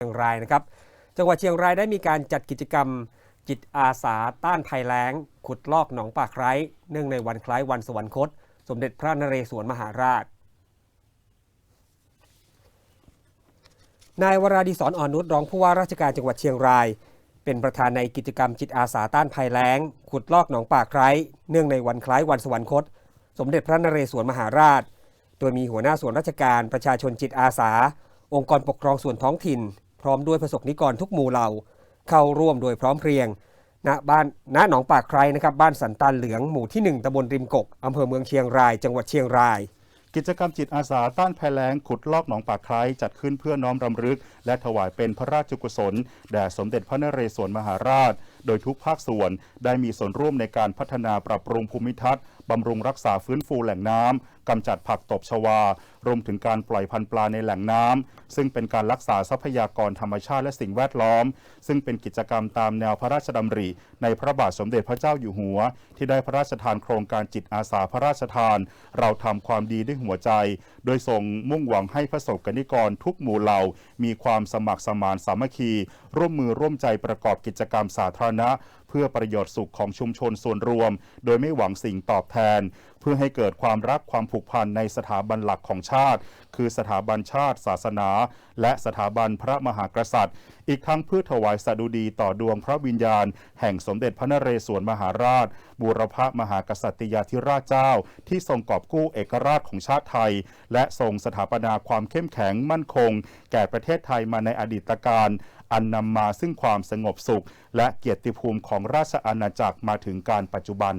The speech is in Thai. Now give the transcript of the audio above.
เชียงรายนะครับ จังหวัดเชียงรายได้มีการจัดกิจกรรมจิตอาสาต้านภัยแล้ง ขุดลอกหนองป่าไคร้เนื่องในวันคล้ายวันสวรรคต สมเด็จพระนเรศวรมหาราช นายวราดีสอนอ่อนนุชรองผู้ว่าราชการจังหวัดเชียงราย เป็นประธานในกิจกรรมจิตอาสาต้านภัยแล้ง ขุดลอกหนองป่าไคร้เนื่องในวันคล้ายวันสวรรคต สมเด็จพระนเรศวรมหาราช โดยมีหัวหน้าส่วนราชการประชาชนจิตอาสา องค์กรปกครองส่วนท้องถิ่น ร้อมด้วยประสบนิกรทุกหมู่เหล่า เข้าร่วมโดยพร้อมเพรียง ณ บ้าน ณ หนองปากไครนะครับ บ้านสันตานเหลือง หมู่ที่ 1ตำบลริมกกอำเภอเมืองเชียงราย จังหวัดเชียงรายกิจกรรมจิตอาสาต้านภัยแล้งขุดลอกหนองปากไคร้จัดขึ้นเพื่อน้อมรำลึก และถวายเป็นพระราชกุศล แด่สมเด็จพระนเรศวรมหาราช โดยทุกภาคส่วนได้มีส่วนร่วมในการพัฒนาปรับปรุงภูมิทัศน์บำรุงรักษาฟื้นฟูแหล่งน้ำกำจัดผักตบชวา รวมถึงการปล่อยพันธุ์ปลาในแหล่งน้ำซึ่งเป็นการรักษาทรัพยากรธรรมชาติและสิ่งแวดล้อม ซึ่งเป็นกิจกรรมตามแนวพระราชดำริ ในพระบาทสมเด็จพระเจ้าอยู่หัว ที่ได้พระราชทานโครงการจิตอาสาพระราชทาน เราทำความดีด้วยหัวใจ โดยทรงมุ่งหวังให้พระสงฆ์กนิกรทุกหมู่เหล่า มีความสมัครสมานสามัคคี ร่วมมือร่วมใจประกอบกิจกรรมสาธารณะ เพื่อประโยชน์สุขของชุมชนส่วนรวม โดยไม่หวังสิ่งตอบแทน เพื่อให้เกิดความรักความผูกพันในสถาบันหลักของชาติ คือสถาบันชาติ ศาสนา และสถาบันพระมหากษัตริย์ อีกทั้งเพื่อถวายสดุดีต่อดวงพระวิญญาณ แห่งสมเด็จพระนเรศวรมหาราช บูรพมหากษัตริยาธิราชเจ้า ที่ทรงกอบกู้เอกราชของชาติไทย และทรงสถาปนาความเข้มแข็งมั่นคง แก่ประเทศไทยมาในอดีตการ อันนำมาซึ่งความสงบสุข และเกียรติภูมิของของราชอาณาจักรมาถึงการปัจจุบัน